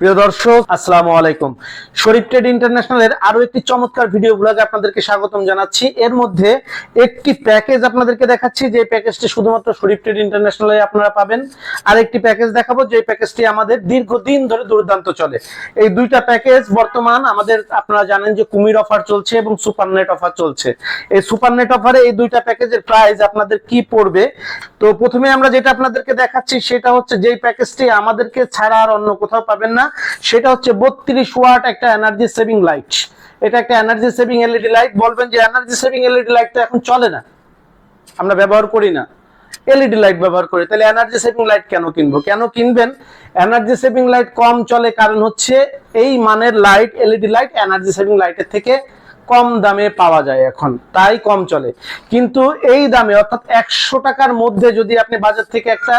প্রিয় দর্শক, আসসালামু আলাইকুম। শরীফ ট্রেড ইন্টারন্যাশনালের একটি চমৎকার ভিডিও ব্লগে আপনাদেরকে স্বাগতম জানাচ্ছি। এর মধ্যে একটি প্যাকেজ আপনাদেরকে দেখাচ্ছি, যে প্যাকেজটি শুধুমাত্র শরীফ ট্রেড ইন্টারন্যাশনালে আপনারা পাবেন। আর একটি প্যাকেজ দেখাবো, যে প্যাকেজটি আমাদের দীর্ঘদিন ধরে দুর্দান্ত চলে। এই দুইটা প্যাকেজ বর্তমান আমাদের, আপনারা জানেন যে কুমির অফার চলছে এবং সুপার নেট অফার চলছে। এই সুপার নেট অফারে এই দুইটা প্যাকেজের প্রাইস আপনাদের কি পড়বে? তো প্রথমে আমরা যেটা আপনাদেরকে দেখাচ্ছি, সেটা হচ্ছে যেই প্যাকেজটি আমাদেরকে ছাড়া আর অন্য কোথাও পাবেন না। সেটা হচ্ছে বত্রিশ ওয়াট একটা এনার্জি সেভিং লাইট এটা একটা এনার্জি সেভিং এলইডি লাইট বলবেন যে এনার্জি সেভিং এলইডি লাইট তো এখন চলে না। আমরা ব্যবহার করি না। এলইডি লাইট ব্যবহার করি। তাহলে এনার্জি সেভিং লাইট কেন কিনবো? কেন কিনবেন? এনার্জি সেভিং লাইট কম চলে কারণ হচ্ছে এই মানের light LED light energy saving লাইটের থেকে কম দামে পাওয়া যায় এখন। তাই কম চলে। কিন্তু এই দামে, অর্থাৎ একশো টাকার মধ্যে যদি আপনি বাজার থেকে একটা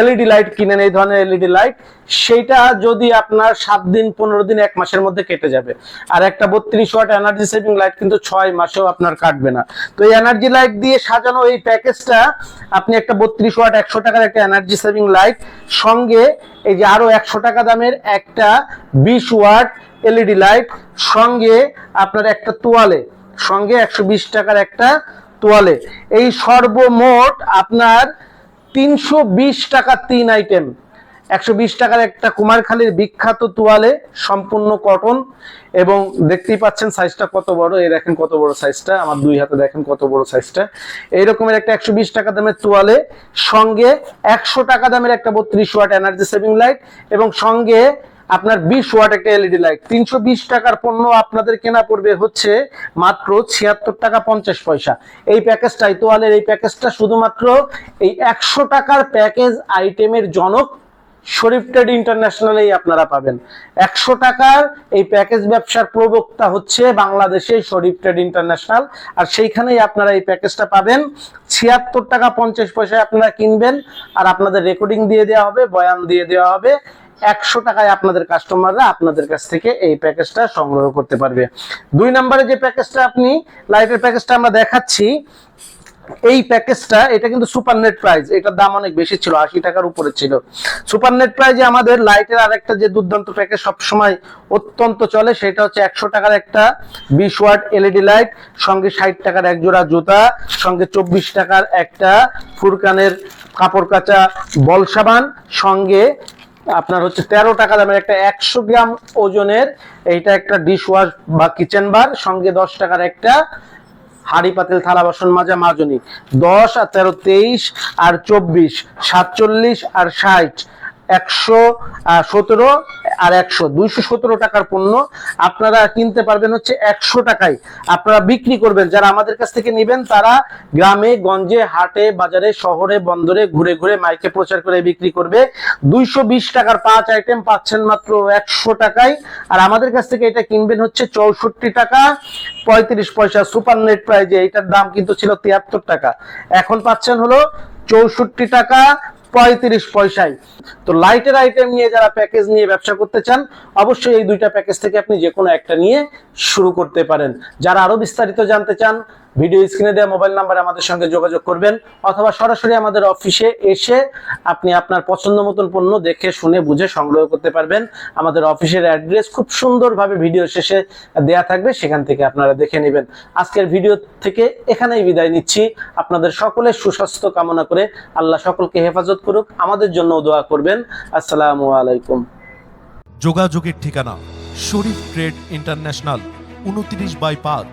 এলইডি লাইট কিনেন, এই ধরনের এলইডি লাইট সেইটা যদি আপনার সাত দিন, পনেরো দিন, এক মাসের মধ্যে কেটে যাবে। আর একটা বত্রিশ ওয়াট এনার্জি সেভিং লাইট কিন্তু ছয় মাসেও আপনার কাটবে না। তো এই এনার্জি লাইট দিয়ে সাজানো এই প্যাকেজটা, আপনি একটা বত্রিশ ওয়াট, একশো টাকার একটা এনার্জি সেভিং লাইট সঙ্গে এই যে আরও একশো টাকা দামের একটা বিশ ওয়াট এলইডি লাইট সঙ্গে আপনার একটা তোয়ালে, সঙ্গে একশো বিশ টাকার একটা তোয়ালে। এই সর্বমোট আপনার তিনশো বিশ টাকা তিন আইটেম। একশো বিশ টাকার একটা কুমারখালীর বিখ্যাত তোয়ালে, সম্পূর্ণ কটন, এবং দেখতেই পাচ্ছেন সাইজটা কত বড়, এই দেখেন কত বড় সাইজটা আমার দুই হাতে দেখেন কত বড় সাইজটা এই রকমের একটা একশো বিশ টাকা দামের তোয়ালে, সঙ্গে একশো টাকা দামের একটা বত্রিশ ওয়াট এনার্জি সেভিং লাইট এবং সঙ্গে আপনার বিশ ওয়াট একটা এলইডি লাইট। তিনশো বিশ টাকার পণ্য আপনাদের কেনা পড়বে হচ্ছে মাত্র ছিয়াত্তর টাকা পঞ্চাশ পয়সা। এই প্যাকেজটাই তোয়ালের এই প্যাকেজটা শুধুমাত্র এই একশো টাকার প্যাকেজ আইটেমের জনক শরীফ ট্রেড ইন্টারন্যাশনালেই আপনারা পাবেন। একশো টাকার এই প্যাকেজ ব্যবসার প্রবক্তা হচ্ছে বাংলাদেশের শরীফ ট্রেড ইন্টারন্যাশনাল। আর সেইখানেই আপনারা এই প্যাকেজটা পাবেন। ছিয়াত্তর টাকা পঞ্চাশ পয়সায় আপনারা কিনবেন। আর আপনাদের রেকর্ডিং দিয়ে দেওয়া হবে, বয়ান দিয়ে দেওয়া হবে। একশো টাকায় আপনাদের কাস্টমাররা আপনাদের কাছ থেকে এই প্যাকেজটা সংগ্রহ করতে পারবে। দুই নম্বরে যে প্যাকেজটা আপনি লাইটের প্যাকেজটা আমরা দেখাচ্ছি, এই প্যাকেজটা এটা কিন্তু সুপার নেট প্রাইস এটার দাম অনেক বেশি ছিল, আশি টাকার উপরে ছিল। সুপার নেট প্রাইজে আমাদের লাইটের আরেকটা যে দুর্দান্ত প্যাকেজ সবসময় অত্যন্ত চলে, সেটা হচ্ছে একশো টাকার একটা বিশ ওয়াট এলইডি লাইট সঙ্গে ষাট টাকার এক জোড়া জুতা, সঙ্গে চব্বিশ টাকার একটা ফুরকানের কাপড় কাচা বল সাবান, সঙ্গে আপনার হচ্ছে তেরো টাকা দামের একটা একশো গ্রাম ওজনের এইটা একটা ডিশ ওয়াশ বা কিচেন বার সঙ্গে দশ টাকার একটা হাড়ি পাতিল, থালা বাসন মাজা, মাজনি। দশ আর তেরো তেইশ আর চব্বিশ, সাতচল্লিশ আর ষাট, একশো সতেরো আর একশো, দুইশো টাকার পণ্য আপনারা কিনতে পারবেন হচ্ছে একশো টাকায়। আপনারা বিক্রি করবেন। যারা আমাদের কাছ থেকে নেবেন, তারা গ্রামে, গঞ্জে, হাটে, বাজারে, শহরে, বন্দরে ঘুরে ঘুরে মাইকে প্রচার করে বিক্রি করবে। দুইশো বিশ টাকার পাঁচ আইটেম পাচ্ছেন মাত্র একশো টাকায়। আর আমাদের কাছ থেকে এটা কিনবেন হচ্ছে চৌষট্টি টাকা, পঁয়ত্রিশ পয়সা সুপার নেট প্রাইজে। এটার দাম কিন্তু ছিল তিয়াত্তর টাকা। এখন পাচ্ছেন হলো চৌষট্টি টাকা পঁয়ত্রিশ পয়সায়। তো লাইটের আইটেম নিয়ে যারা প্যাকেজ নিয়ে ব্যবসা করতে চান, অবশ্যই এই দুইটা প্যাকেজ থেকে আপনি যে কোনো একটা নিয়ে শুরু করতে পারেন। যারা আরও বিস্তারিত জানতে চান ভিডিও স্ক্রিনে দেওয়া মোবাইল নাম্বারে আমাদের সঙ্গে যোগাযোগ করবেন অথবা সরাসরি আমাদের অফিসে এসে আপনি আপনার পছন্দ মতন পণ্য দেখে, শুনে, বুঝে সংগ্রহ করতে পারবেন। আমাদের অফিসের অ্যাড্রেস খুব সুন্দরভাবে ভিডিও শেষে দেয়া থাকবে, সেখান থেকে আপনারা দেখে নেবেন। আজকের ভিডিও থেকে এখানেই বিদায় নিচ্ছি। আপনাদের সকলের সুস্বাস্থ্য কামনা করে আল্লাহ সকলকে হেফাজত করুক, আমাদের জন্য দোয়া করবেন। আসসালামু আলাইকুম। যোগাযোগের ঠিকানা শরীফ ট্রেড ইন্টারন্যাশনাল, উনত্রিশ বাই পাঁচ।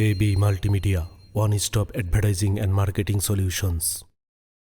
AB Multimedia, one stop advertising and marketing solutions.